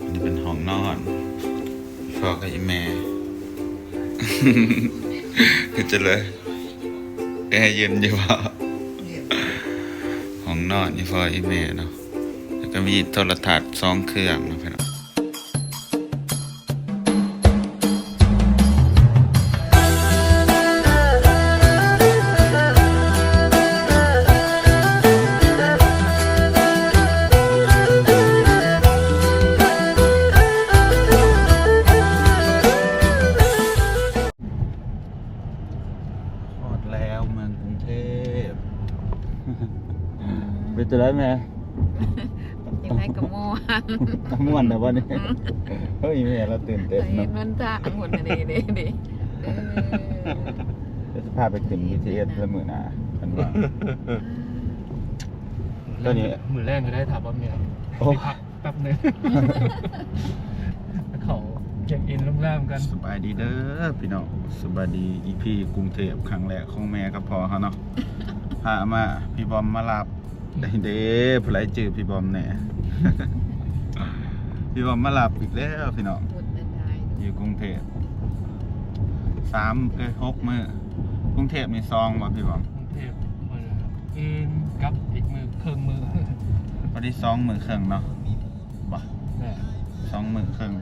อันนี้เป็นห้องนอนฟอกับอีแม่คือจะเลยแอร์เย็นอยู่ปล่าห้องนอนนี่ฟออีแม่เนาะแล้วก็มีโทรทัศน์สองเครื่องนะพี่น้อง เป็นจะได้ไหมยังไงก็ม่วนม่วนแต่ว่านี่เฮ้ยแม่เราตื่นเต้นเห็เนาะนมันทางหมดเลยเด้เด้เออเดี๋ยวจะพาไปขึ้น BTS แล้วมือหนากันว่าตอนนี้มือแรกก็ได้ถามว่าเมียโอ้ไปพักแป๊บนึงเขาเช็คอินโรงแรมกันสบายดีเด้อพี่น้องสบายดีอีพีกรุงเทพครั้งแรกของแม่กับพ่อเขาเนาะ พามาพี่บอมมารับได้เด้ผู้ไรจื้อพี่บอมแหน่พี่บอมมารับอีกแล้วพี่น้องพูดได้อยู่กรุงเทพสามเอ้ยหกมือกรุงเทพมีซองบ่พี่บอมกรุงเทพมืออินกับอีกมือเครื่องมือพอดีซองมือเครื่องเนาะบ่แม่สองมือเครื่อง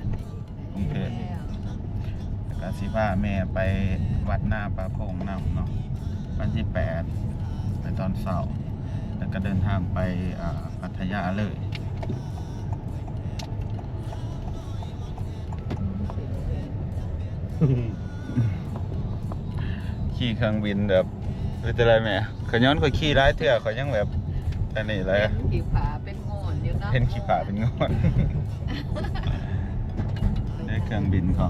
กรุงเทพแล้วแล้วก็สิพาแม่ไปวัดหน้าปลาโป่งนำเนาะวันที่แปดไป ตอนเสาร์แล้วก็เดินทางไปอ่าพัทยาเลยขี่เครื่องบินแบบเป็นอะไรแม่ขย้อนก็ขี่ร้ายเถื่อเขายังแบบอันนี้เลยเป็นขี้ผาเป็นโงนอยู่เนาะเห็นขี่ผาเป็นงอนได้เครื่องบินเขา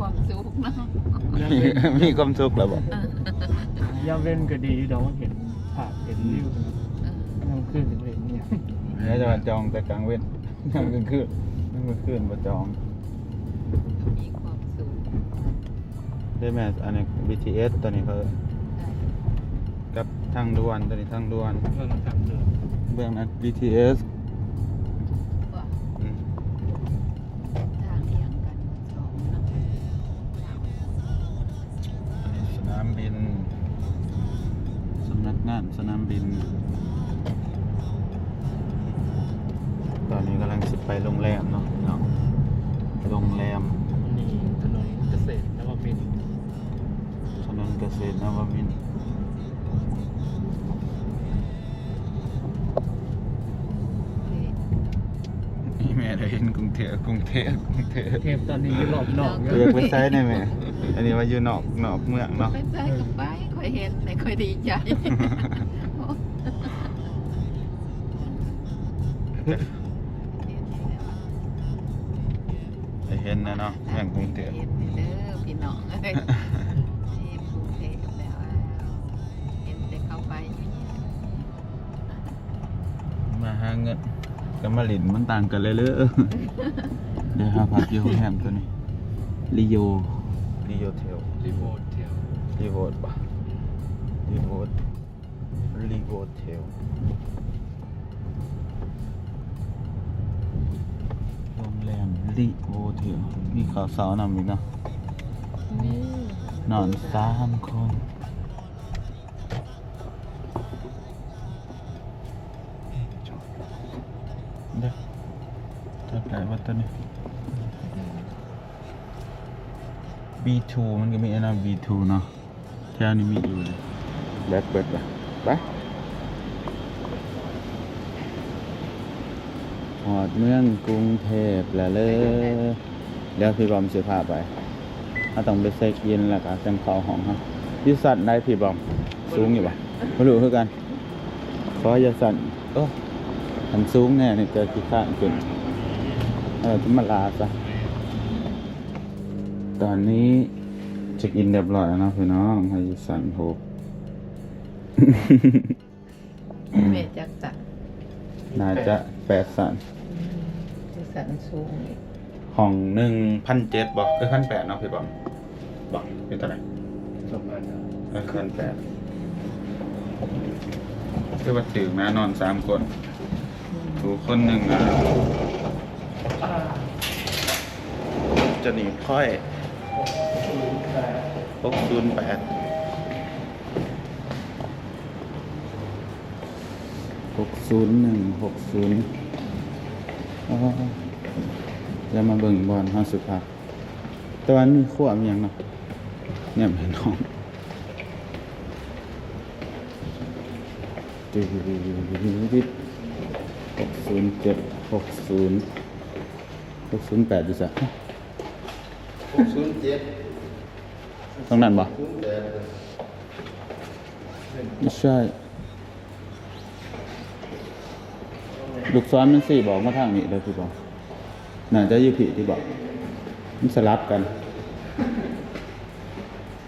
ความสุขเนาะย่ามีเว้นมีความสุขแล้วบอกย่าเว้นก็ดีเดี๋ยวเห็นภาพเห็นวิวเออน้ำขึ้นเห็นเนี่ยแล้วจะมาจองแต่กลางเว้นกลางกลางคืนกลางคืนมาจองมีความสุขได้แม่อันนี้ BTS ตอนนี้เขากับทางด่วนตอนนี้ทางด่วนเพื่อนทำเดินเบื้องนั้น BTS นักงานสนามบิน ตอนนี้กำลังสิไปโรงแรมเนาะเนาะโรงแรมนี่ถนนเกษตรนวมินทร์ถนนเกษตรนวมินทร์นี่แม่ได้เห็นกรุงเทพกรุงเทพกรุงเทพเทพตอนนี้อยู่รอบนอกอเรียกไปไซส์ได้ไหมอันนี้ว่าอยู่นอกนอกเมืองเนาะ ไปใจกับไปค่อยเห็นแต่ค่อยดีใจ ได้เห็นนะเนาะเมืองกรุงเทพเห็นเด้อพี่น้องเอ้ยเห็นกรุงเทพแล้วเห็นแต่เข้าไปอยู่เนี่ยมาหาเงินกับมาลินมันต่างกันเลยเลย เดี๋ยวหาพักอยู่โรงแรมตัวนี้ลิโยลิโยเทลรีโวทเที่ยวรีโวดปะรีโวดรีโวดเทล โรงแรมรีโวเทลมีข่าวสาวนำอีกเนาะนี่นอนสามคนเดี๋ยวจัดไหนวะตัวนี้ B2 มันก็มีอันนั้น B2 เนาะแถวนี้มีอยู่เลยแบกเบิดไปไหอดเมืองกรุงเทพแล้วเลยเดี๋ยวพี่บอมสิพาไปถ้าต้องไปเช็คอินแล้วก็จังเขาห้องครับที่สั่นได้พี่บอมสูงอยู่ปะไม่รู้คือกันขออย่าสั่นโอ้อันสูงแน่นี่จอขี้ข้างขึ้นเออที่มาลาซะตอนนี้เช็คอินเรียบร้อยแล้วนะพี่น้องให้สันโฮเมจักสัน น่าจะแปดสันจะสันสูงอีห้องหนึ่งพันเจ็ดบอกเอ้ยพันแปดเนาะพี่บอมบอกเป็นเท่าไหร่สองพันเออพันแปดคือว่าตื่นมานอนสามคนถูคนหนึ่งอะจะหนีค่อยครบคูนแปด หกศูนย์หนึ่งหกศูนย์จะมาเบิ่งบอลห้าสุภาพแต่วันมีขั้วมีหยังเนาะเนี่ยเห็นน้องตึ๊ดหกศูนย์เจ็ดหกศูนย์หกศูนย์แปดดิสะหกศูนย์เจ็ดตรงนั้นบ่ศูนย์แปดไม่ใช่ ลูกซ้อนมันสี่บอกมาทางนี้เลยพี่บอกน่าจะยี่ผิที่บอกมันสลับกัน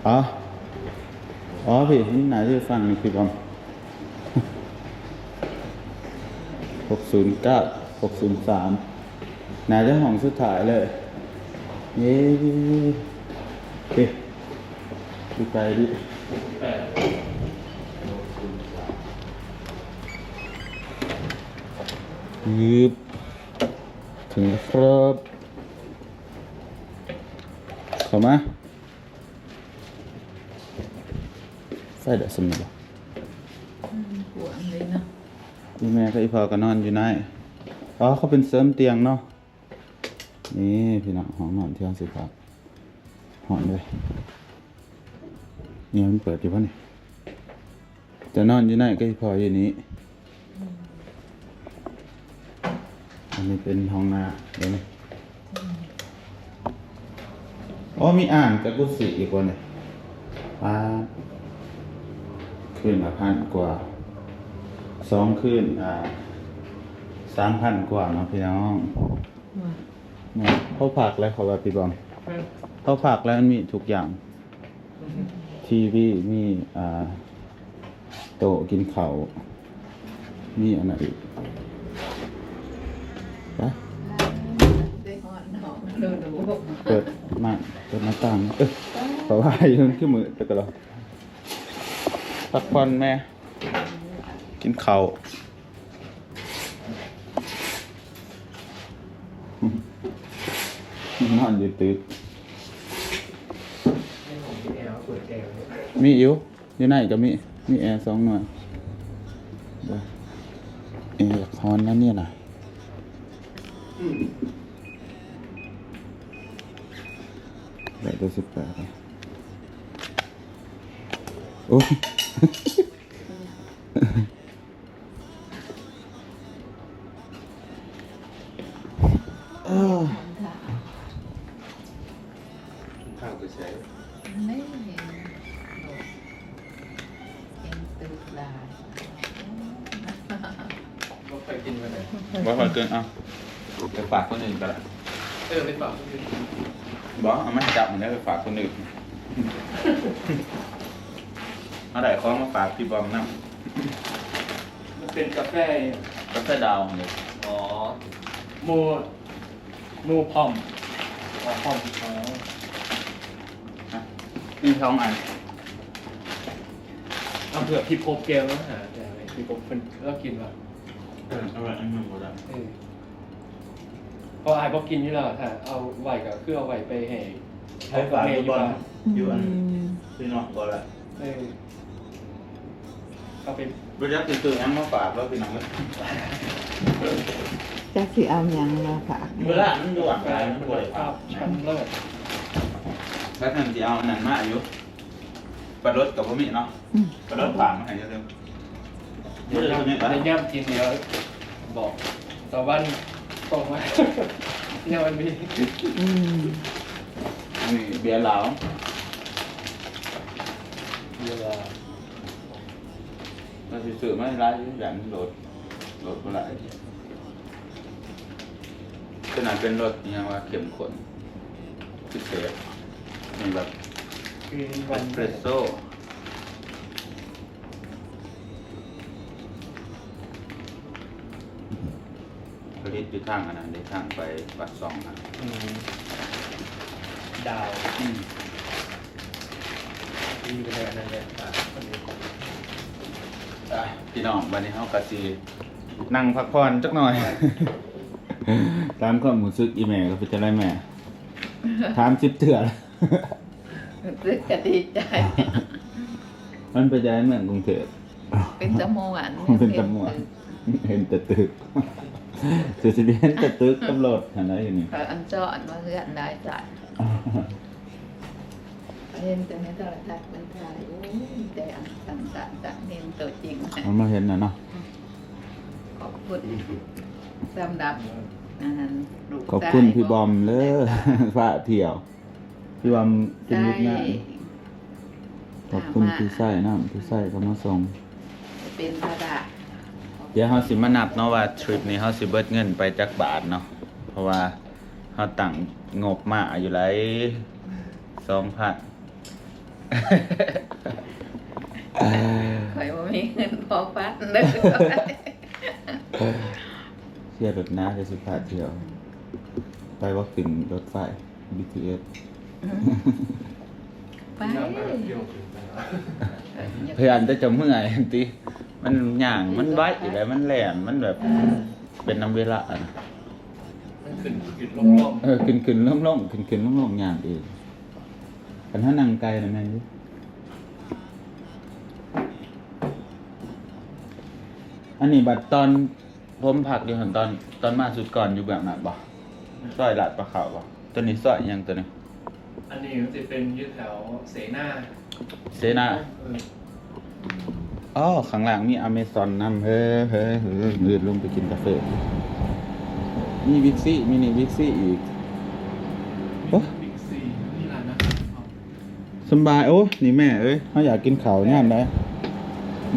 อ๋ออ๋อพี่นี่น่าจะฟังนี่พี่บอมหกศูนย์เก้าหกศูนย์สามน่าจะห้องสุดท้ายเลย เย้เฮ้ดูไปดิ ยืบถึงแล้วครับเข้ามาไฟเดือดสมิบปวดเลยเนาะพี่แม่ก็อีพอก็นอนอยู่ในอ๋อเขาเป็นเสริมเตียงเนาะนี่พี่น้องห้องนอนที่ห้องสิครับหอนเลยเนี่ยมันเปิดอยู่ปะเนี่ยจะนอนอยู่ไหนก็อีพออยู่นี้ อันนี้เป็นห้องน้ำเดี๋ยวนี้อ๋อมีอ่างจากกุฏิอีกคนเนี่ยป้าดคืนละพันกว่าสองคืนอ่าสามพันกว่าเนาะพี่น้องเนี่ยเขาผักแล้วขาแบบพี่บอมเขาผักแล้วมันมีทุกอย่าง ทีวีมีอ่าโต๊ะกินข้าวมีอันไหน อีกไปได้หอนหอมดูดูเปิดมาเปิดหน้าต่างเออเพราะว่าอยู่นั่นคือมือแต่ก็เราพักผ่อนแม่ กินข้าวนอนอยู่ตึกมีอิ๋วอยู่ไหนก็มี มีแอร์สองหน่วยเดี๋ยวแอร์อยากฮอนนะเนี่ยนะ ได้ตัวสิบแปดโอ้ยเอ้อข้าวไปใช้ไม่เห็นเห็นตึกลายก็ไปกินกันเลยบ่ค่อยเกินเอา ไปฝากคนอื่นก็ได้เออเป็นเปล่าบอกเอามาจับมันได้ไปฝากคนอื่นเอาได้ของมาฝากพี่บอมน้มันเป็นกาแฟำกาแฟดาวเลยอ๋อมูมูพอมอ๋อพอมอ๋อฮะมีสองอันเอาเผื่อพี่พบเกลแล้วหาแต่อะไรพี่พบเป็นแล้วกินว่ะเออเอาไว้อันหนึ่งก็ได้ เออเพราะไอ้พอกินนี่แหละค่ะเอาไหวกับคือเอาไหวไปให้ใช้ฝากพี่บอมอยู่อันมพี่น้องก็ได้เออเอาไปรู้จักตื่นๆยังมาฝากแล้วพี่น้องเลยจะสิเอาหยังมาฝากเวลามันด่วนไปมันมันป่วยภาพชั้นเลิศแล้วท่านจะเอาอันนั้นมาอยู่ปลารถกับพ่อมีเนาะอืมปลารถผ่านมาให้เยอะเลยเดี๋ยวจะมีในย่ำกินเดี๋ยวบอกต่อวัน ตรงมาเนี่ยมันมีอืมมีเบียร์เหลาเวลาเราสื่อไม่ร้ายอย่างโหลดโหลดเมื่อไหร่ขนาดเป็นรถเนี่ยว่าเข้มข้นพิเศษมีแบบคือเอวันสเปรสโซ่ ผลิตอยู่ทางอันนั้นในทางไปวัดสองนะอืมดาวอืมมีไปเลยอันนั้นเลยอะคนนี้อะพี่น้องวันนี้เฮาก็สินั่งพักผ่อนจักหน่อย ตามความรู้สึกอีแม่ก็เป็นจังไดแม่ถามสิบเถื่อแล้วรู้สึกจะดีใจ มันไปย้ายเมืองกรุงเทพเป็นจมูกอะเป็นตำรวจเห็นแต่ตึก สุดสิเห็นแต่ตึกตำรวจเห็นได้อยู่นี่เขาอันเจาะมาเพื่อนได้จัดเห็นแต่ในโทรทัศน์มันถ่ายโอ้ยแต่อันสันสันสันเห็นตัวจริงมันมาเห็นนะเนาะขอบคุณสำหรับอันนั้นลูกขอบคุณชายพี่บอมเลยฝ่าเที่ยว พี่บอมเป็นใช่มิตรงานขอบคุณพี่ไส้น้ำพี่ไส้ก็มาส่งเป็นพระดา เดี๋ยวเฮาสิมานับเนาะว่าทริปนี้เฮาสิเบิดเงินไปจักบาทเนาะเพราะว่าเฮาตั้งงบมาอยู่หลาย2,000ข่อยว่ามีเงินพอฟัดเด้อเสียรถนะจะสิพาเที่ยว ไปว่าขึ้นรถไฟ BTS ไปน้ำมาเที่ยวถึง ไปแล้วเพื่อนจะจะเมื่อยติมันย่างมันไว้แล้วมันแหลมมันแบบเป็นน้ำเวลาอะนะมันขึ้นขึ้นลงลงเออขึ้นขึ้นล่องล่องขึ้นขึ้นล่องล่องย่างเองกันถ้านั่งไกลนะแม่นดิอันนี้บัดตอนผมผักอยู่หันตอนตอนมาสุดก่อนอยู่แบบนั้นบ่ซอยลาดปลาขาวบ่ตัวนี้ซอยอิหยังตัวนี้ อันนี้มันจะเป็นอยืดแถวเสนาเซนาเอออ๋อข้างหลังมีอเมซอนนำเฮ้ยเฮ้ยเฮ้ยเดินลงไปกินกาแฟมีวิกซี่มินิวิกซี่อีก โอ๊ะ บิ๊กซีนี่ร้านนะสำบาย โอ้นี่แม่เอ้ยเขาอยากกินข้าวเนี่ยได้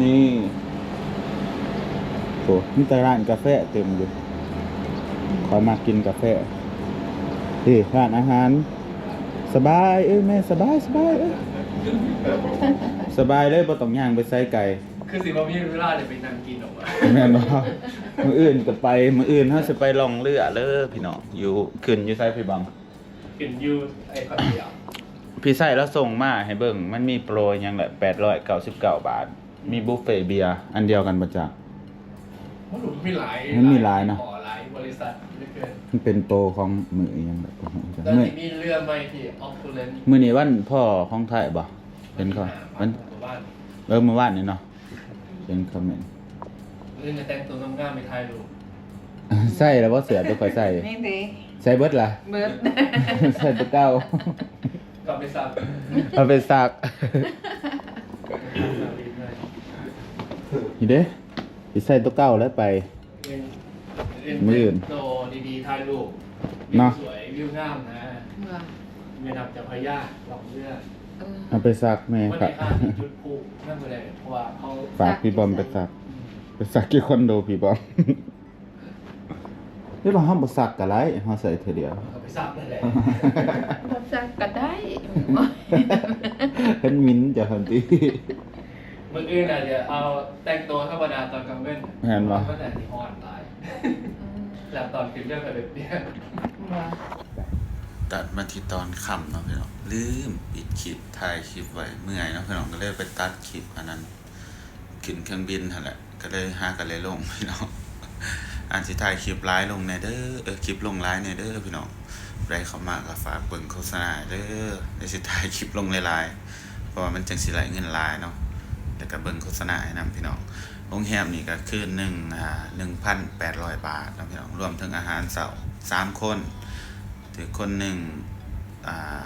นี่โหมีแต่ร้านกาแฟเต็มอยู่ขอมากินกาแฟนี่ร้านอาหาร สบายเอ้ยแม่สบายสบายเอ้ยสบายเลยบ่ต้องย่างไปใส่ไก่คือสิว่ามีเวลาเลยไปนั่งกินออกมาแม่นบ่มื้ออื่นก็ไปมื้ออื่นเฮาสิไปล่องเรือเด้อพี่น้องอยู่ขึ้นอยู่ไสพี่บังกินอยูไอ้ข้าวเดียวพี่ไส้แล้วส่งมาให้เบิ่งมันมีโปรหยังแหละ899 บาท มีบุฟเฟ่ต์เบียร์อันเดียวกันบ่จ๊ะ มันหลุมมีหลายมันมีหลายเนอะขอหลาย บริษัทเหลือเกินมันเป็นโปรของมื้ออิหยังแบบของจ๊ะแล้วมื้อที่มีเรือใหม่ที่ออฟฟูเลนมื้อนี้วันพ่อของไทยบ่เป็นเขามันบ้านเออมื้อวานนี่เนาะเป็นคอมเมนต์เรื่องจะแต่งตัวงามๆไปถ่ายรูปใส่แล้วบ่เสือตัวค่อยใส่นี่ดีใส่เบิดล่ะ เบิดใส่ตัวเก่าก็ไปซักเอาไปซักนี่เด้สิใส่ตัวเก่าแล้วไป มื้ออื่น โตดีๆถ่ายรูปเนอะ สวยวิวงามนะว่าแม่น้ำเจ้าพระยาหลอกเรือเออเอาไปซักแม่วันครับ ที่ห้าที่จุดพลุนั่นเลยเพราะว่าเขาฝากพี่บอมไปซัก ไปซักที่คอนโดพี่บอม นี่ว่าห้ามบ่ซักกะไรเฮาใส่เทื่อเดียว เขาไปซักนั่นแหละบ่ซักก็ได้เห็นมิ้นท์จะทันที มื่ออื่นอะเดี๋ยวเอาแต่งตัวธรรมดาตอนกลางเว้นแม่นปะก็แต่ที่ฮอนตาย แล้วตอนขึ้นเรื่องไปแบบเนี้ยว่าตัดมาที่ตอนค่ำเนาะพี่น้องลืมปิดคลิปถ่ายคลิปไว้เมื่อยเนาะพี่น้องก็เลยไปตัดคลิปอันนั้นขึ้นเครื่องบินนั่นแหละก็เลยหากันเลยลงพี่น้องอันสิถ่ายคลิปไลฟ์ลงในเด้อเออคลิปลงไลฟ์ในเด้อพี่น้องไรเขามาก็ฝากเบิ่งโฆษณาเด้อในสิถ่ายคลิปลงไลฟ์เพราะว่ามันจังสิไหลเงินหลายเนาะแล้วก็เบิ่งโฆษณาให้นํพี่น้อง โรงแรมนี่ก็คือหนึ่งอ่าหนึ่งพันแปดร้อยบาทนะพี่น้องรวมถึงอาหารเสาร์สามคนถือคนหนึ่งอ่า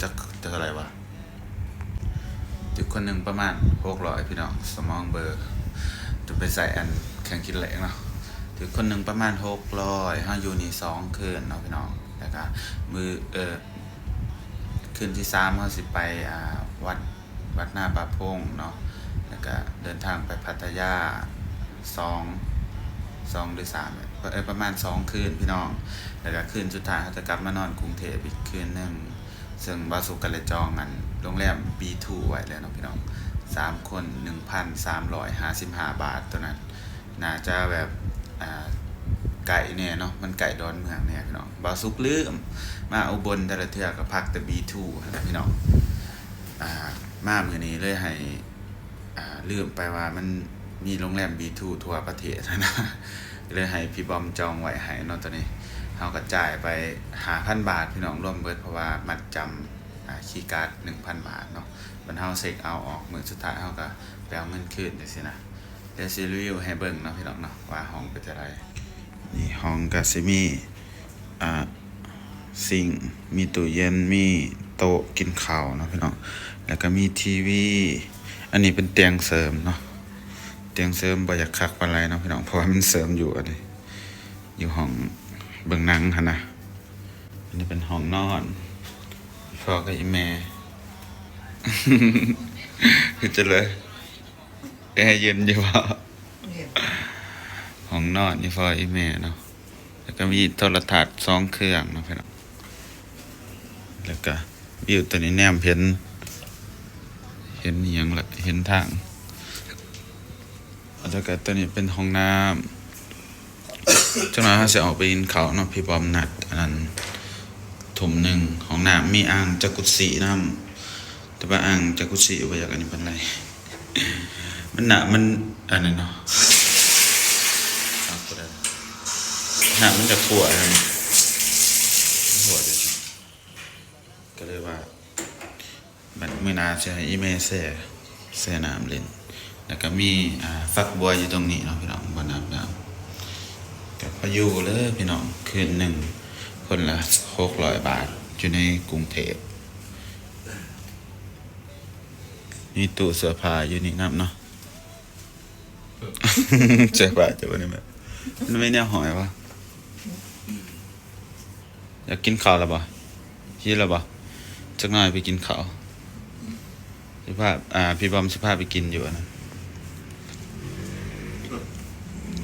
จะจะเท่าไรวะถือคนหนึ่งประมาณหกร้อยพี่น้องสมองเบอร์จะไปใส่อันแข่งคิดแหลกเนาะถือคนหนึ่งประมาณหกร้อยห้าอยู่นี่สองคืนเนาะพี่น้องแล้วก็มือเออคืนที่สามเขาสิไปอ่าวัดวัดหน้าปาพงเนาะ ก็เดินทางไปพัทยาสองสองหรือสามเออประมาณสองคืนพี่น้อง แล้วก็คืนสุดท้ายเขาจะกลับมานอนกรุงเทพอีกคืนหนึ่งซึ่งบาสุกันเลยจองกันโรงแรม B2 ไว้แล้วเนาะพี่น้องสามคนหนึ่งพันสามร้อยห้าสิบห้าบาทตัวนั้นน่าจะแบบอ่าไก่เนี่ยเนาะมันไก่ดอนเมืองเนี่ยพี่น้องบาสุกลืมมาอุบลแต่ละเทือก็พักแต่ B2 นะพี่น้องอ่ามามือนี้เลยให้ ลืมไปว่ามันมีโรงแรม B2 ทั่วประเทศนะเลยให้พี่บอมจองไว้ให้นาะตอนนี้เฮาก็จ่ายไป5,000บาทพี่น้องร่วมเบิดเพราะว่ามัดจำอ่าคีย์การ์ด1,000บาทเนาะบันเฮาเช็คเอาออกมือสุดท้ายเฮาก็ไปเอาเงินคืนจังซี่นะเดี๋ยวสิรีวิวให้เบิ่งเนาะพี่น้องเนาะว่าห้องเป็นจังไดนี่ห้องก็สิมีอ่าซิงมีตู้เย็นมีโต๊ะกินข้าวเนาะพี่น้องแล้วก็มีทีวี อันนี้เป็นเตียงเสริมเนาะเตียงเสริมบ่อยากคักปานไรเนาะพี่น้องเพราะว่ามันเสริมอยู่อันนี้ อยู่ห้องเบิ่งนังหั่นะอันนี้เป็นห้องนอนพ่อกับอีแม่คือจะเลยแอร์เย็นอยู่บ่ห้องนอนนี่พ่ออีแม่เนาะแล้วก็มีโทรทัศน์สองเครื่องเนาะพี่น้องแล้วก็วิวตัวนี้แนมเห็น เห็นอหยังละเห็นทางแล้วก็ตัวนี้เป็นห้องน้ำจังหวะเขาจะออกไปกินข้าเนาะพี่บอมนัดอันนั้นถุมหนึ่งห้องน้ำมีอ่างจักรุสีน้ำแต่ว่าอ่างจักรุสีว่าอยากอันนี้เป็นไรมันหนามันอันนั้นเนาะเอาก็ได้หนามันจะถั่วอะไรถั่วเดียวสิก็เลยว่า มันเมื่อนาจะให้อีเมแซ่แซ่น้ำเล่น แล้วก็มีอ่าฟักบัวอยู่ตรงนี้เนาะพี่น้องบนน้ำน้ำกับพยุเลยพี่น้องคืนหนึ่งคนละหกร้อยบาทอยู่ในกรุงเทพนี่ตู้เสื้อผ้าอยู่นี่น้ำเนาะเสื้อผ้าจะวันนี้แบบมันไม่แน่หอยวะอยากกินข้าวแล้วบ่ฮีแล้วบ่จักหน่อยไปกินข้าว สิพาอ่า พี่บอมสิพาไปกินอยู่นะ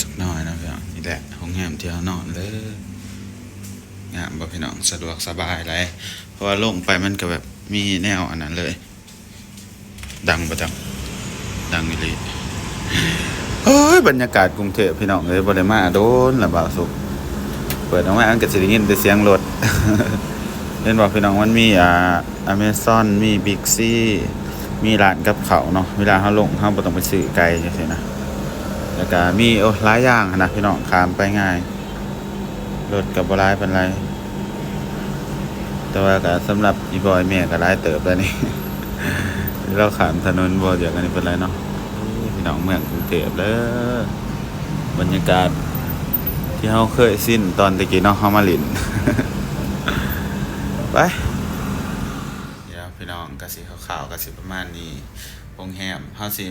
จักหน่อยนะพี่น้องนี่แหละห้องแฮมเที่เรานอนเลยงามบ่พี่น้องสะดวกสบายเลยเพราะว่าลงไปมันก็แบบมีแนวอันนั้นเลย ดังประจังดังอีหลีเฮ้ยบรรยากาศกรุงเทพพี่น้องเลยบ่ได้มาโดนละบ่าสุขเปิดออกมาอันก็สิได้ยินแต่เสียงรถเห็นบอกพี่น้องมันมีอ่าอเมซอนมีบิ๊กซี มีร้านกับเขาเนาะเวลาเขาลงเขาบ่ต้องไปซื้อไกลจังซี่นะแล้วก็มีโอ้หลายอย่างนะพี่น้องขามไปง่ายรถกับบร้ายเป็นไรแต่ว่าก็สำหรับอีบอยแม่ก็ร้ายเติบแล้วนี่ เราขามถนนบ่เดียวกันนี่เป็นไรเนาะพี่น้องเมืองกรุงเทพเลยบรรยากาศที่เราเคยสิ้นตอนตะกี้เนาะเฮามาลิน ไป เดี๋ยวพี่น้องกสิ ข่าวๆกสิประมาณนี้โรงแรมเฮาสิ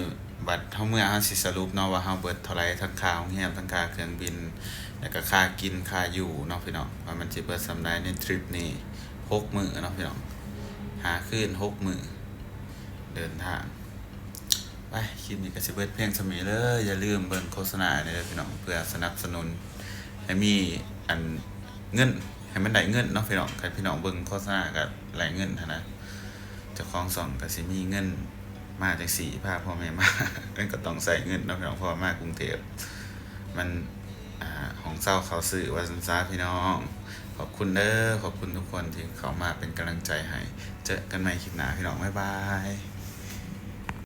บัดเฮาเมื่อเฮาสิสรุปเนาะว่าเฮาเบิดเท่าไหร่ทั้งค่าโรงแรมทั้งค่าเครื่องบิน แล้วก็ค่ากินค่าอยู่เนาะพี่น้องว่ามันสิเบิดสำได้ในทริปนี้6มื้อเนาะพี่น้องหาคืน6มื้อเดินทางไปคลิปนี้ก็สิเบิดเพียงสมีเลยอย่าลืมเบิ่งโฆษณาเด้อพี่น้องเพื่อสนับสนุนให้มีอันเงินให้มันได้เงินเนาะพี่น้องใครพี่น้องเบิ่งโฆษณาก็ไหลเงินนะ จะคล้องสองกับสิมีเงินมาจากสี่ภาคพ่อแม่มาเงินก็ต้องใส่เงินเนาะพี่น้องเพอมากรุงเทพมันอ่าของเศร้าเขาสื่อว่าสันซาพี่น้อง ขอบคุณเด้อขอบคุณทุกคนที่เขามาเป็นกำลังใจให้ เจอกันใหม่คลิปหน้าพี่น้องบ๊ายบาย